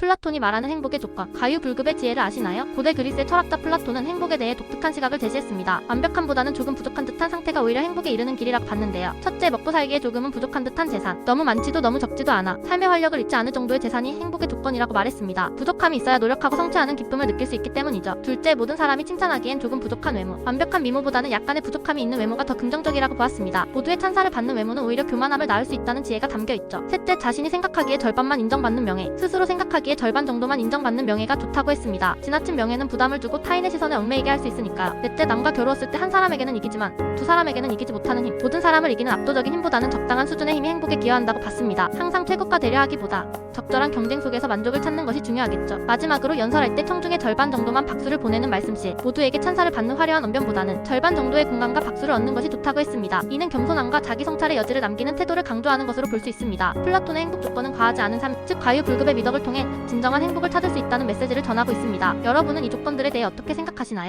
플라톤이 말하는 행복의 조건, 가유불급의 지혜를 아시나요? 고대 그리스의 철학자 플라톤은 행복에 대해 독특한 시각을 제시했습니다. 완벽함보다는 조금 부족한 듯한 상태가 오히려 행복에 이르는 길이라고 봤는데요. 첫째, 먹고 살기에 조금은 부족한 듯한 재산. 너무 많지도 너무 적지도 않아. 삶의 활력을 잃지 않을 정도의 재산이 행복의 조건이라고 말했습니다. 부족함이 있어야 노력하고 성취하는 기쁨을 느낄 수 있기 때문이죠. 둘째, 모든 사람이 칭찬하기엔 조금 부족한 외모. 완벽한 미모보다는 약간의 부족함이 있는 외모가 더 긍정적이라고 보았습니다. 모두의 찬사를 받는 외모는 오히려 교만함을 낳을 수 있다는 지혜가 담겨 있죠. 셋째, 자신이 생각하기에 절반만 인정받는 명예. 스스로 생각하기 에 절반 정도만 인정받는 명예가 좋다고 했습니다. 지나친 명예는 부담을 주고 타인의 시선에 얽매이게 할 수 있으니까요. 넷째, 남과 겨루었을 때 한 사람에게는 이기지만 두 사람에게는 이기지 못하는 힘. 모든 사람을 이기는 압도적인 힘보다는 적당한 수준의 힘이 행복에 기여한다고 봤습니다. 항상 최고가 되려 하기보다 적절한 경쟁 속에서 만족을 찾는 것이 중요하겠죠. 마지막으로 연설할 때 청중의 절반 정도만 박수를 보내는 말씀 시 모두에게 찬사를 받는 화려한 언변보다는 절반 정도의 공감과 박수를 얻는 것이 좋다고 했습니다. 이는 겸손함과 자기 성찰의 여지를 남기는 태도를 강조하는 것으로 볼 수 있습니다. 플라톤의 행복 조건은 과하지 않은 삶, 즉 과유불급의 미덕을 통해 진정한 행복을 찾을 수 있다는 메시지를 전하고 있습니다. 여러분은 이 조건들에 대해 어떻게 생각하시나요?